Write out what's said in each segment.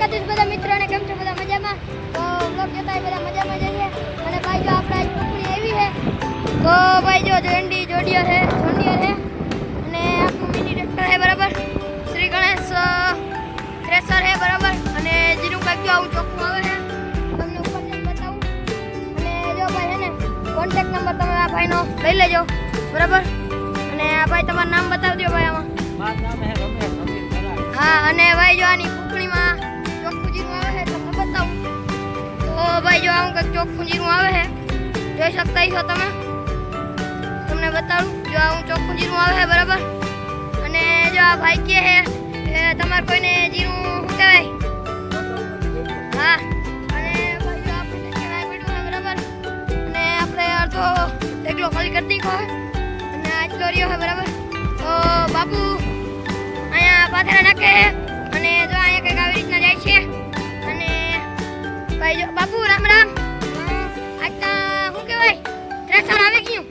દ્વારકાધીશ બધા મિત્રોને. કેમ છો બધા મજામાં? તો બ્લોગ જોતા એ બધા મજામાં જઈએ. અને ભાઈ જો આપણે આજ કુકડી આવી છે. તો ભાઈ જો જોંડી જોડિયો છે જોડિયો છે. અને આપણું મિની ટ્રેક્ટર છે બરાબર? શ્રી ગણેશ થ્રેસર છે બરાબર? અને જીરું કાંઈક જો આવું ચોખ્ખું આવે છે. તમને ઉપર બતાવું. અને જો ભાઈ છે ને કોન્ટેક્ટ નંબર તમે આ ભાઈનો લઈ લેજો બરાબર? અને આ ભાઈ તમારું નામ બતાવજો ભાઈ આમાં. હા અને ભાઈ જો આની તો ભાઈ જો આવું કંઈક ચોખ્ખું જીરું આવે છે જોઈ શકતા છો તમે? તમને બતાવું જો આવું ચોખ્ખું જીરું આવે છે બરાબર? અને જો આ ભાઈ કે છે તમારે કોઈને જીરું શું કહેવાય? હા. અને ભાઈ જો આપણે પડ્યું છે બરાબર? અને આપણે અડધો એકલો ખાલી કરી દીધો અને આટલો રહ્યો છે બરાબર? તો બાપુ, અહીંયા પાથરા નાખે અને જો અહીંયા કંઈક આવી રીતના જાય છે. ભાઈ જો બાપુ, રામ રામ. આજ તો, શું કહેવાય થ્રેસર આવી ગયું.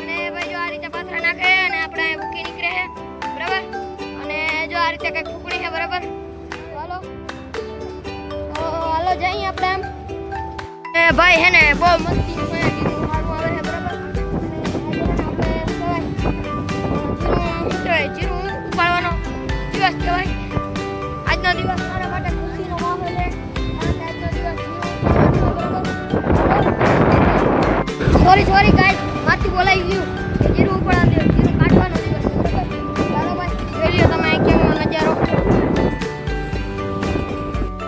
અને ભાઈ જો આ રીતે પાથરા નાખે અને આપણે બુકી નીકળે છે, બરાબર? અને જો આ રીતે કંઈક ફૂકણી છે, બરાબર? હાલો. તો હાલો, જઈએ આપણે આમ. ભાઈ હે ને, બહુ મસ્તી સોરી સોરી ગાઈસ માથી બોલાઈ ગયું. જીરું દિવસ જીરું કાઢવાનું ચાલો ભાઈ જોઈ લ્યો તમે કેવો નજારો.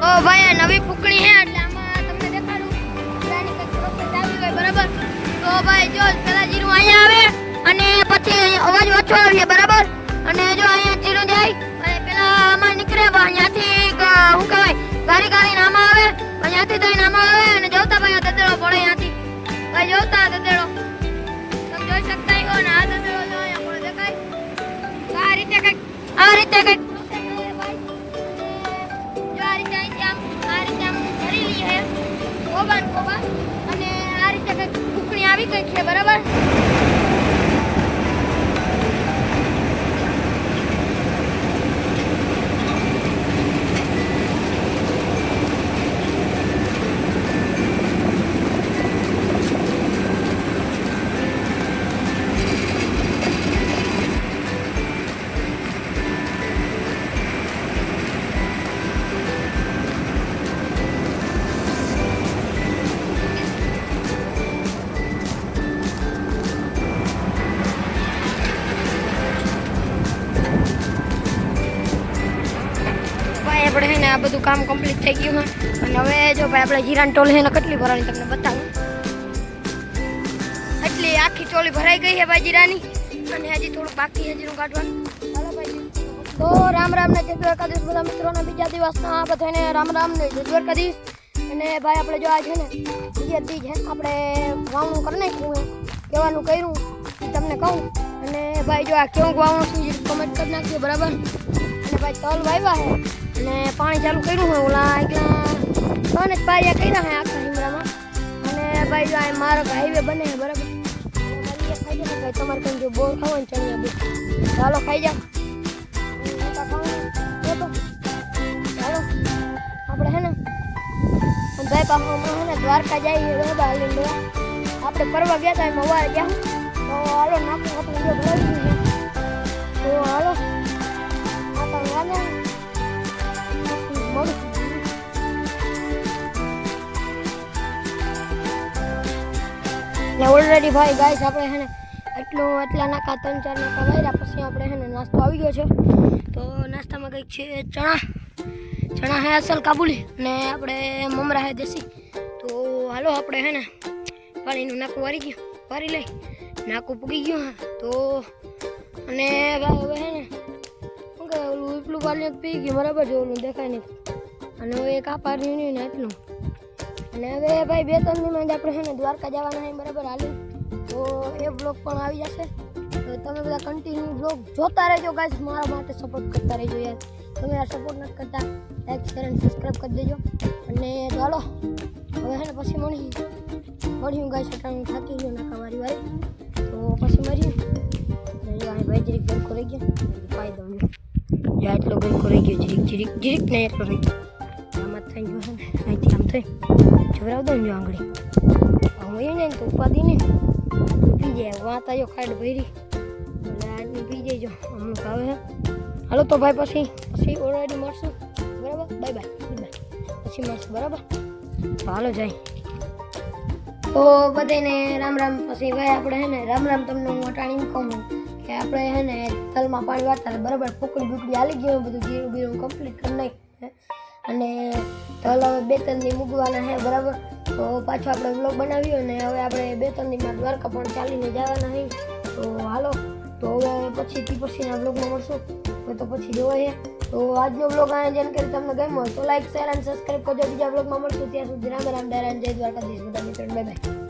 તો ભાઈ, આ નવી ફૂકણી છે એટલે આમાં તમને દેખાડું. બધાની કંઈક પ્રોસેસ આવી ગઈ, બરાબર? તો ભાઈ, જો પેલા જીરું અહીંયા આવે અને પછી અવાજ ઓછો આવે બરાબર? અને જો અહીંયા જીરું જાય અને પેલા આમાં નીકળે અહીંયાથી શું કહેવાય? ગાડી ગાડીને નામ આવે, અહીંયાથી તો આમાં આવે, અને જોતા જોતા આ દદેડો તમે જોઈ શકતા હો ને? જો દેખાય. આ રીતે કંઈક, આ રીતે કંઈક જો આ રીતે અહીંથી આમ, આ રીતે આમ ભરી લઈએ. કોબા ને કોબા અને આ રીતે કંઈક કુકણી આવી ગઈ છે, બરાબર? આપણે છે ને આ બધું કામ કમ્પ્લીટ થઈ ગયું છે. અને હવે જો ભાઈ આપણે જીરાની ટોલ છે ને કેટલી ભરવાની તમને બતાવું. એટલી આખી ટોલી ભરાઈ ગઈ છે ભાઈ જીરાની. અને હજી થોડું બાકી છે જીરું કાઢવાનું. ચાલો ભાઈ તો રામ રામ ને જય દ્વારકાધીશ બધા મિત્રોના બીજા દિવસના બધાને રામ રામ ને જય દ્વારકાધીશ. અને ભાઈ આપણે જો આ છે ને બીજા દી છે. આપણે વાવણું કરી નાખ્યું છે. કહેવાનું કર્યું. એ તમને કહું. અને ભાઈ જો આ કેવું વાવણું છે કમેન્ટ કરી નાખજો, બરાબર? અને ભાઈ, તલ વાવ્યા છે અને પાણી ચાલુ કર્યું છે ઓલા એટલા ત્રણ જ પારિયા કર્યા છે આખા હિમરામાં. અને ભાઈ, જો આ મારો હાઈવે બને છે બરાબર? જાય ભાઈ, તમારે કંઈ જો બોર ખાવો ને ચણિયા બોર. ચાલો, ખાઈ જાઓ. ચાલો, આપણે હે ને ભાઈ ને દ્વારકા જઈએ બરાબર આપણે ફરવા ગયા હતા એમાં વાર ગયા. તો હાલો, નાખું, આપણે તો હાલો. વાને ને ઓલરેડી ભાઈ ગાઈસ આપણે હે ને એટલું એટલા નાકા ત્રણ ચાર નાકા વાર્યા પછી આપણે હે ને નાસ્તો આવી ગયો છે. તો નાસ્તામાં કંઈક છે, ચણા. ચણા હે અસલ કાબુલી ને આપણે મમરા હે દેશી. તો હાલો આપણે હે ને પાણીનું નાકું વારી ગયું. વારી લઈ. નાકું પૂગી ગયું, હા. તો અને હવે હે ને ઓલું પાણી પી ગયું, બરાબર જો ઓલું દેખાય નહીં. અને હવે એક આ પાણી નહીં ને એટલું અને હવે ભાઈ બે ત્રણ દિનમાં આપણે છે ને દ્વારકા જવાના છે, બરાબર, હાલી. તો એ બ્લોગ પણ આવી જશે. તો તમે બધા કન્ટિન્યુ બ્લોગ જોતા રહેજો ગાઈસ મારા માટે સપોર્ટ કરતા રહેજો યાર. તમે આ સપોર્ટ નથી કરતા લાઈક શેર અને સબસ્ક્રાઈબ કરી દેજો. અને ચાલો હવે છે ને પછી મળી મળ્યું ગાઈસ અટાણું થાકી ગયું નાકા વારી વારી તો પછી મળ્યું ભાઈ, જરીક બંધ કરી ગયો. દઉં જ્યાં એટલો ગરકો રહી ગયો જીરીક જીરીક જીરીક ને એટલો રહી ગયો આમાં થઈ ગયો ને અહીંથી આમ થઈ જવરાવ દો ને જો આંગળી હું ને તો ઉપાદી ને પી જાય વાતા જો ખાડ ભરી એટલે આજની પી જાય જો અમુક આવે હાલો તો ભાઈ પછી પછી ઓલરેડી મળશું બરાબર બાય બાય પછી મળશું બરાબર હાલો જાય તો બધાને રામ રામ પછી ભાઈ આપણે હે ને રામ રામ તમને હું અટાણી કહું કે આપણે હે ને તલમાં પાણી વાળતા બરાબર ફૂકડી બુકડી હાલી ગયું બધું, જીરું બીરું કમ્પ્લીટ કરી નાખ્યું અને તલ હવે બે ત્રણની મૂકવાના છે બરાબર. તો પાછો આપણે વ્લોગ બનાવ્યો અને હવે આપણે બે ત્રણ દ્વારકા પણ ચાલીને જવાના હે. તો હાલો, તો હવે પછીથી પછીના વ્લોગમાં મળશું. તો પછી જોવાય તો આજનો બ્લોગ આ જાણકારી તમને ગમ્યો તો લાઈક શેર અને સબસ્ક્રાઈબ કરજો. બીજા બ્લોગમાં મળશું. ત્યાં સુધી રામ રામ દયારામ જય દ્વારકાધીશ. બધા મિત્રો બાય બાય